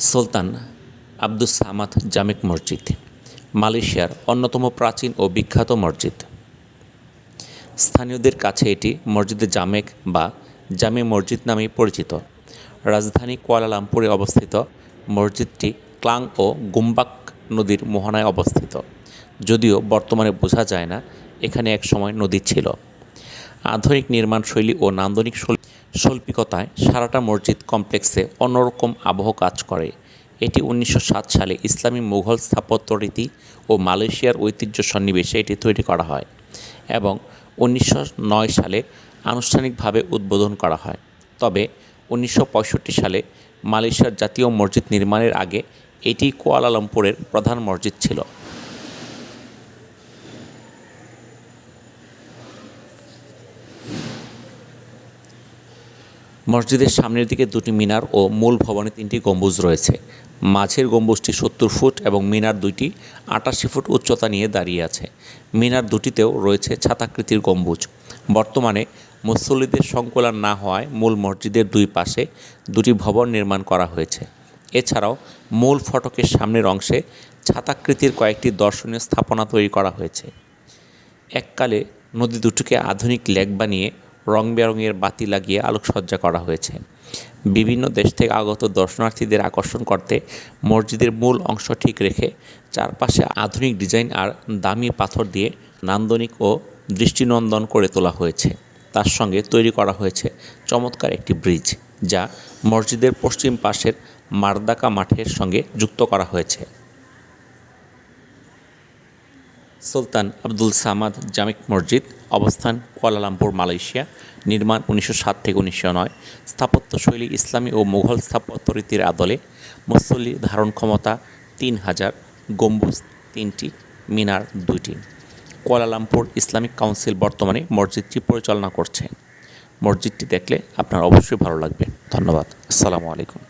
সুলতান আব্দুস সামাদ জামেক মসজিদ, মালয়েশিয়ার অন্যতম প্রাচীন ও বিখ্যাত মসজিদ। স্থানীয়দের কাছে এটি মসজিদে জামেক বা জামে মসজিদ নামেই পরিচিত। রাজধানী কুয়ালালামপুরে অবস্থিত মসজিদটি ক্লাং ও গুম্বাক নদীর মোহনায় অবস্থিত। যদিও বর্তমানে বোঝা যায় না, এখানে একসময় নদী ছিল। আধুনিক নির্মাণ শৈলী ও নান্দনিক শৈল- শৈল্পিকতায় সারাটা মসজিদ কমপ্লেক্সে অন্যরকম আবহ কাজ করে। এটি উনিশশো সাত সালে ইসলামী মুঘল স্থাপত্য রীতি ও মালয়েশিয়ার ঐতিহ্য সন্নিবেশে এটি তৈরি করা হয় এবং উনিশশো নয় সালে আনুষ্ঠানিকভাবে উদ্বোধন করা হয়। তবে উনিশশো পঁয়ষট্টি সালে মালয়েশিয়ার জাতীয় মসজিদ নির্মাণের আগে এটি কুয়ালালামপুরের প্রধান মসজিদ ছিল। মসজিদের সামনের দিকে দুটি মিনার ও মূল ভবনে তিনটি গম্বুজ রয়েছে। মাঝের গম্বুজটি সত্তর ফুট এবং মিনার দুইটি আটাশি ফুট উচ্চতা নিয়ে দাঁড়িয়ে আছে। মিনার দুটিতেও রয়েছে ছাতাকৃতির গম্বুজ। বর্তমানে মুসল্লিদের সংকুলান না হওয়ায় মূল মসজিদের দুই পাশে দুটি ভবন নির্মাণ করা হয়েছে। এছাড়াও মূল ফটকের সামনের অংশে ছাতাকৃতির কয়েকটি দর্শনীয় স্থাপনা তৈরি করা হয়েছে। এককালে নদী দুটিকে আধুনিক লেক বানিয়ে রং বেরঙের বাতি লাগিয়ে আলোকসজ্জা করা হয়েছে। বিভিন্ন দেশ থেকে আগত দর্শনার্থীদের আকর্ষণ করতে মসজিদের মূল অংশ ঠিক রেখে চারপাশে আধুনিক ডিজাইন আর দামি পাথর দিয়ে নান্দনিক ও দৃষ্টিনন্দন করে তোলা হয়েছে। তার সঙ্গে তৈরি করা হয়েছে চমৎকার একটি ব্রিজ, যা মসজিদের পশ্চিম পাশের মারদাকা মাঠের সঙ্গে যুক্ত করা হয়েছে। সুলতান আব্দুল সামাদ জামিক মসজিদ অবস্থান কুয়ালালামপুর, মালয়েশিয়া। নির্মাণ উনিশশো সাত থেকে উনিশশো নয়। স্থাপত্যশৈলী ইসলামী ও মুঘল স্থাপত্য রীতির আদলে। মুসল্লি ধারণ ক্ষমতা তিন হাজার, গম্বুজ তিনটি, মিনার দুইটি। কুয়ালালামপুর ইসলামিক কাউন্সিল বর্তমানে মসজিদটি পরিচালনা করছে। মসজিদটি দেখলে আপনার অবশ্যই ভালো লাগবে। ধন্যবাদ। আসসালামু আলাইকুম।